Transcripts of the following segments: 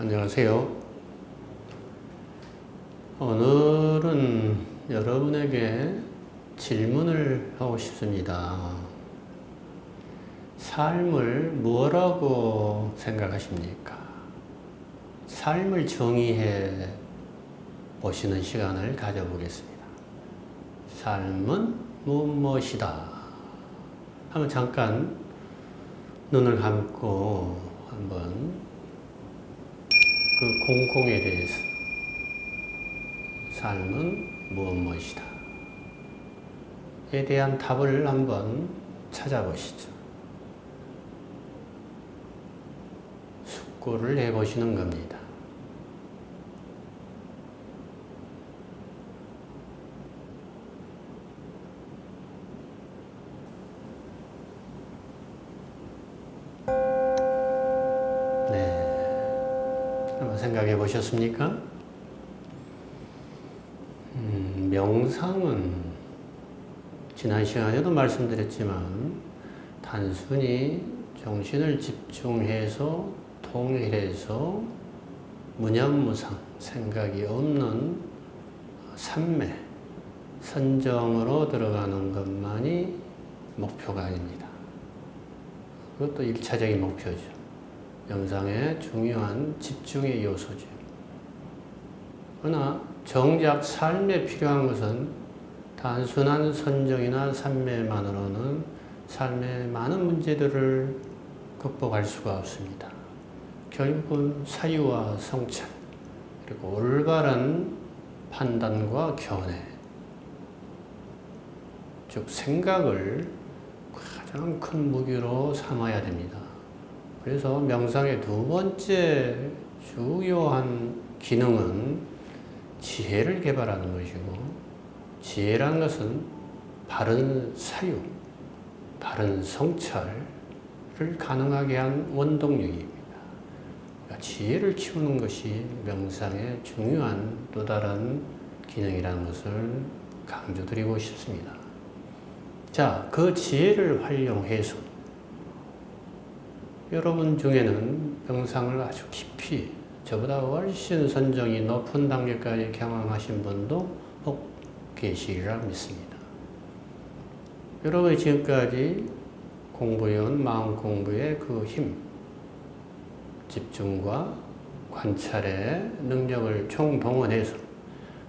안녕하세요. 오늘은 여러분에게 질문을 하고 싶습니다. 삶을 뭐라고 생각하십니까? 삶을 정의해 보시는 시간을 가져보겠습니다. 삶은 무엇이다. 한번 잠깐 눈을 감고 한번 그 공공에 대해서 삶은 무엇 무엇이다. 에 대한 답을 한번 찾아보시죠. 숙고를 해보시는 겁니다. 생각해 보셨습니까? 음, 명상은 지난 시간에도 말씀드렸지만 단순히 정신을 집중해서 통일해서 무념무상 생각이 없는 삼매 선정으로 들어가는 것만이 목표가 아닙니다. 그것도 일차적인 목표죠. 명상의 중요한 집중의 요소죠. 그러나 정작 삶에 필요한 것은 단순한 선정이나 산매만으로는 삶의 많은 문제들을 극복할 수가 없습니다. 결국은 사유와 성찰, 그리고 올바른 판단과 견해, 즉 생각을 가장 큰 무기로 삼아야 됩니다. 그래서 명상의 두 번째 주요한 기능은 지혜를 개발하는 것이고, 지혜라는 것은 바른 사유, 바른 성찰을 가능하게 한 원동력입니다. 그러니까 지혜를 키우는 것이 명상의 중요한 또 다른 기능이라는 것을 강조드리고 싶습니다. 자, 그 지혜를 활용해서 여러분 중에는 명상을 아주 깊이 저보다 훨씬 선정이 높은 단계까지 경험하신 분도 혹 계시리라 믿습니다. 여러분이 지금까지 공부해온 마음 공부의 그 힘, 집중과 관찰의 능력을 총동원해서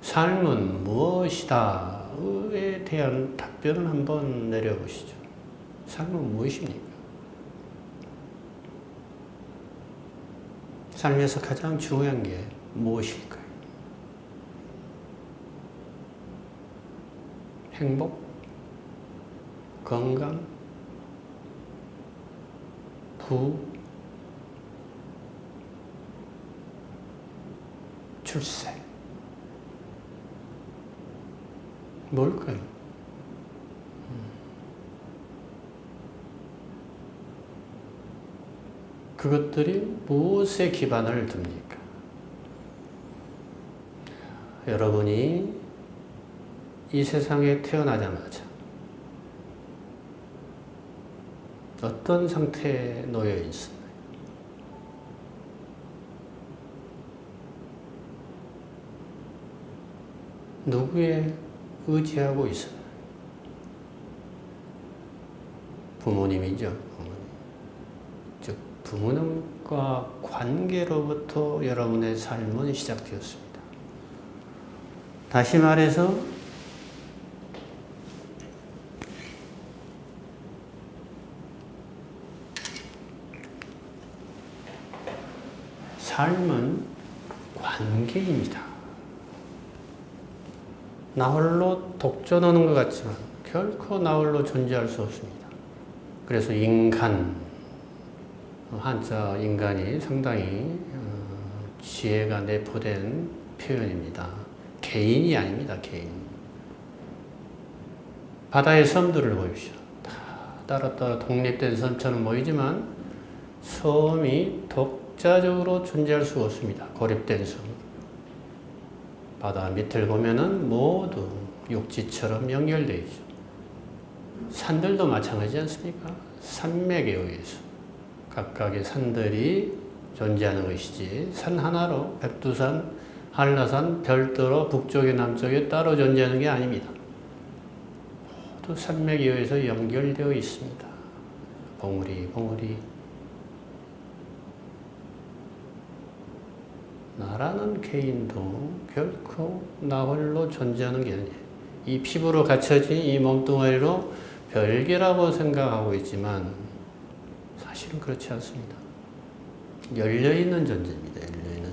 삶은 무엇이다에 대한 답변을 한번 내려보시죠. 삶은 무엇입니까? 삶에서 가장 중요한 게 무엇일까요? 행복? 건강? 부? 출세? 뭘까요? 그것들이 무엇에 기반을 둡니까? 여러분이 이 세상에 태어나자마자 어떤 상태에 놓여 있습니까? 누구에 의지하고 있습니까? 부모님이죠. 부모님과 관계로부터 여러분의 삶은 시작되었습니다. 다시 말해서 삶은 관계입니다. 나 홀로 독존하는 것 같지만 결코 나 홀로 존재할 수 없습니다. 그래서 인간, 한자 인간이 상당히 어, 지혜가 내포된 표현입니다. 개인이 아닙니다, 개인. 바다의 섬들을 보십시오. 다 따로따로 독립된 섬처럼 보이지만 섬이 독자적으로 존재할 수 없습니다. 고립된 섬. 바다 밑을 보면은 모두 육지처럼 연결되어 있죠. 산들도 마찬가지지 않습니까? 산맥에 의해서 각각의 산들이 존재하는 것이지 산 하나로 백두산, 한라산 별도로 북쪽에 남쪽에 따로 존재하는 게 아닙니다. 모두 산맥에 의해서 연결되어 있습니다. 봉우리 봉우리 나라는 개인도 결코 나 홀로 존재하는 게 아니에요. 이 피부로 갖춰진 이 몸뚱아리로 별개라고 생각하고 있지만 사실은 그렇지 않습니다. 열려있는 존재입니다. 열려있는.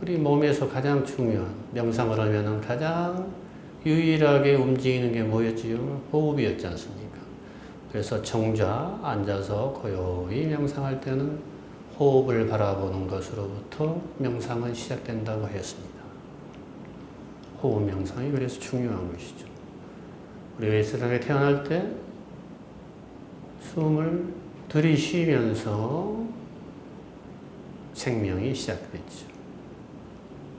우리 몸에서 가장 중요한 명상을 하면 가장 유일하게 움직이는 게 뭐였지요? 호흡이었지 않습니까? 그래서 정자 앉아서 고요히 명상할 때는 호흡을 바라보는 것으로부터 명상은 시작된다고 하였습니다. 호흡 명상이 그래서 중요한 것이죠. 우리가 이 세상에 태어날 때 숨을 들이쉬면서 생명이 시작됐죠.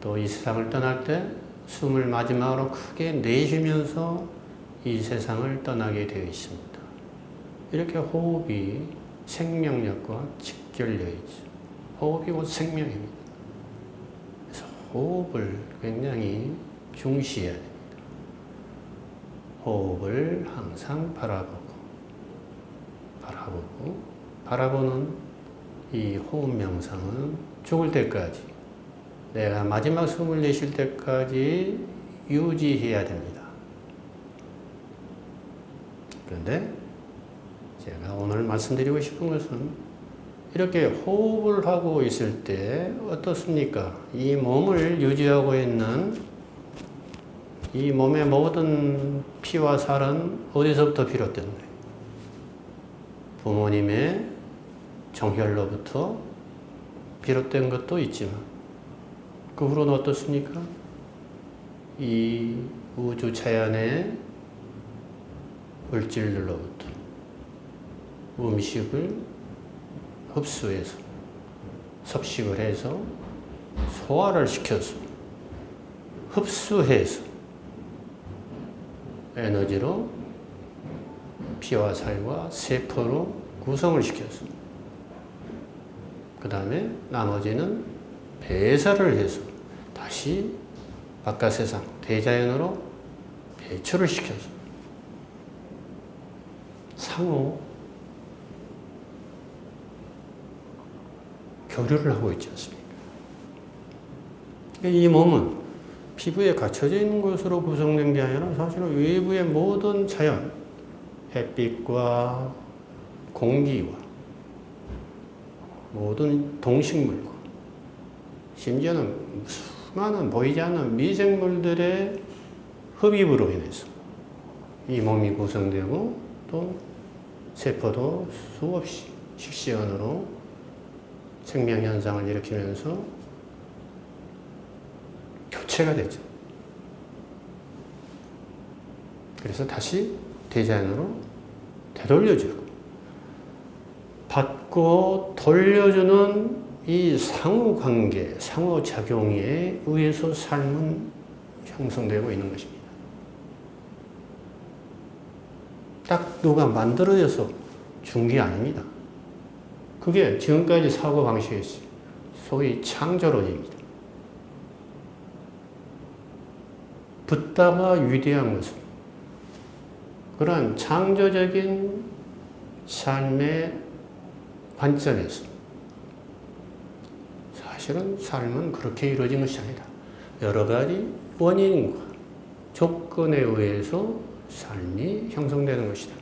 또 이 세상을 떠날 때 숨을 마지막으로 크게 내쉬면서 이 세상을 떠나게 되어 있습니다. 이렇게 호흡이 생명력과 직결되어 있죠. 호흡이 곧 생명입니다. 그래서 호흡을 굉장히 중시해야 됩니다. 호흡을 항상 바라보고, 바라보고, 바라보는 이 호흡 명상은 죽을 때까지 내가 마지막 숨을 내쉴 때까지 유지해야 됩니다. 그런데 제가 오늘 말씀드리고 싶은 것은 이렇게 호흡을 하고 있을 때 어떻습니까? 이 몸을 유지하고 있는 이 몸의 모든 피와 살은 어디서부터 비롯된 거예요? 부모님의 정혈로부터 비롯된 것도 있지만 그 후로는 어떻습니까? 이 우주 자연의 물질들로부터 음식을 흡수해서 섭식을 해서 소화를 시켜서 흡수해서 에너지로 피와 살과 세포로 구성을 시켜서 그 다음에 나머지는 배설을 해서 다시 바깥 세상 대자연으로 배출을 시켜서 상호 교류를 하고 있지 않습니까? 이 몸은 피부에 갖춰져 있는 것으로 구성된 게 아니라 사실은 외부의 모든 자연, 햇빛과 공기와 모든 동식물과 심지어는 수많은 보이지 않는 미생물들의 흡입으로 인해서 이 몸이 구성되고 또 세포도 수없이 식시간으로 생명 현상을 일으키면서 교체가 되죠. 그래서 다시 대자연으로 되돌려주고 받고 돌려주는 이 상호 관계, 상호 작용에 의해서 삶은 형성되고 있는 것입니다. 딱 누가 만들어져서 준 게 아닙니다. 그게 지금까지 사고 방식이었어요. 소위 창조론입니다. 붓다가 위대한 것은 그러한 창조적인 삶의 관점에서 사실은 삶은 그렇게 이루어진 것이 아니다. 여러 가지 원인과 조건에 의해서 삶이 형성되는 것이다.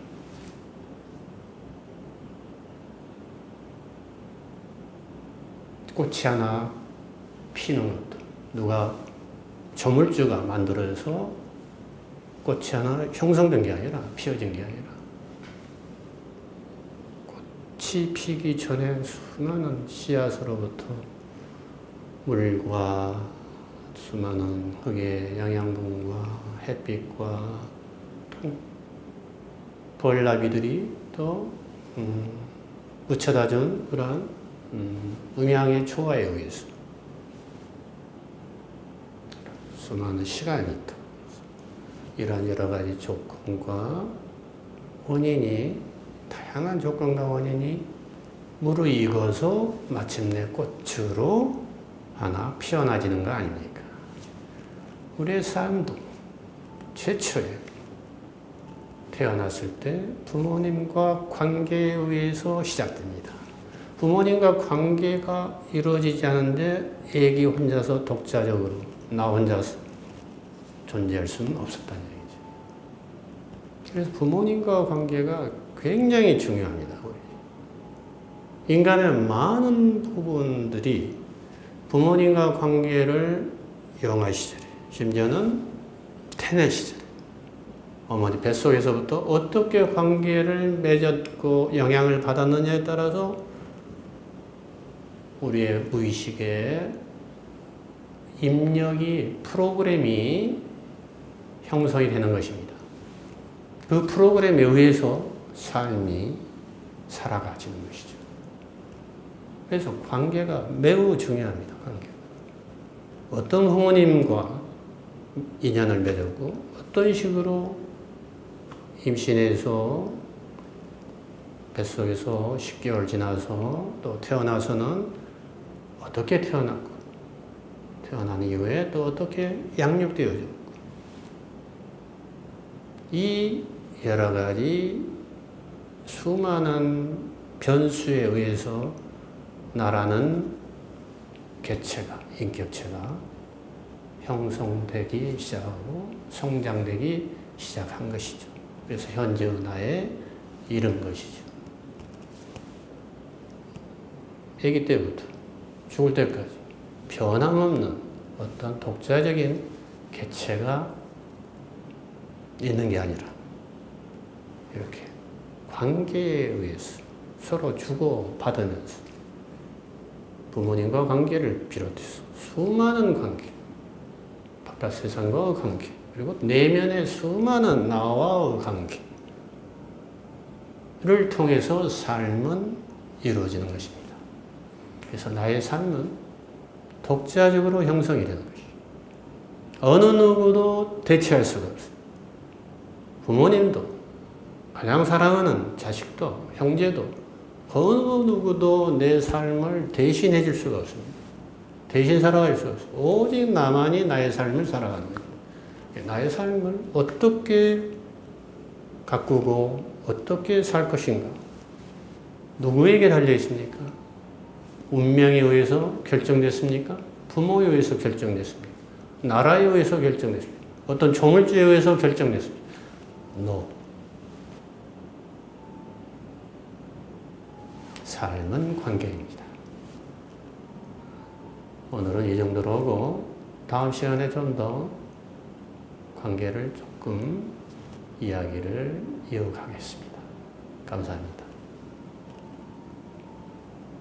꽃이 하나 피는 것도 누가 조물주가 만들어서 꽃이 하나 형성된 게 아니라 피어진 게 아니라 꽃이 피기 전에 수많은 씨앗으로부터 물과 수많은 흙의 영양분과 햇빛과 벌나비들이 또 음, 묻혀다 준 그러한 음, 음양의 초화에 의해서 수많은 시간이 있다. 이러한 여러 가지 조건과 원인이 다양한 조건과 원인이 무르익어서 마침내 꽃으로 하나 피어나지는 거 아닙니까? 우리의 삶도 최초에 태어났을 때 부모님과 관계에 의해서 시작됩니다. 부모님과 관계가 이루어지지 않은데 애기 혼자서 독자적으로 나 혼자서 존재할 수는 없었다는 얘기죠. 그래서 부모님과 관계가 굉장히 중요합니다. 인간의 많은 부분들이 부모님과 관계를 영아 시절에, 심지어는 태내 시절에, 어머니 뱃속에서부터 어떻게 관계를 맺었고 영향을 받았느냐에 따라서 우리의 무의식에 입력이 프로그램이 형성이 되는 것입니다. 그 프로그램에 의해서 삶이 살아가지는 것이죠. 그래서 관계가 매우 중요합니다. 관계. 어떤 부모님과 인연을 맺었고 어떤 식으로 임신해서 뱃속에서 10개월 지나서 또 태어나서는 어떻게 태어났고 태어난 이후에 또 어떻게 양육되어졌고 이 여러 가지 수많은 변수에 의해서 나라는 개체가, 인격체가 형성되기 시작하고 성장되기 시작한 것이죠. 그래서 현재의 나에 이른 것이죠. 아기 때부터 죽을 때까지 변함없는 어떤 독자적인 개체가 있는 게 아니라 이렇게 관계에 의해서 서로 주고받으면서 부모님과 관계를 비롯해서 수많은 관계, 바깥 세상과의 관계, 그리고 내면의 수많은 나와의 관계를 통해서 삶은 이루어지는 것입니다. 그래서 나의 삶은 독자적으로 형성이 되는 것이 어느 누구도 대체할 수가 없어요. 부모님도, 가장 사랑하는 자식도, 형제도, 어느 누구도 내 삶을 대신해 줄 수가 없습니다. 대신 살아갈 수 없어요. 오직 나만이 나의 삶을 살아가는 거예요. 나의 삶을 어떻게 가꾸고 어떻게 살 것인가? 누구에게 달려 있습니까? 운명에 의해서 결정됐습니까? 부모에 의해서 결정됐습니까? 나라에 의해서 결정됐습니까? 어떤 조물주에 의해서 결정됐습니까? No. 삶은 관계입니다. 오늘은 이 정도로 하고 다음 시간에 좀 더 관계를 조금 이야기를 이어가겠습니다. 감사합니다.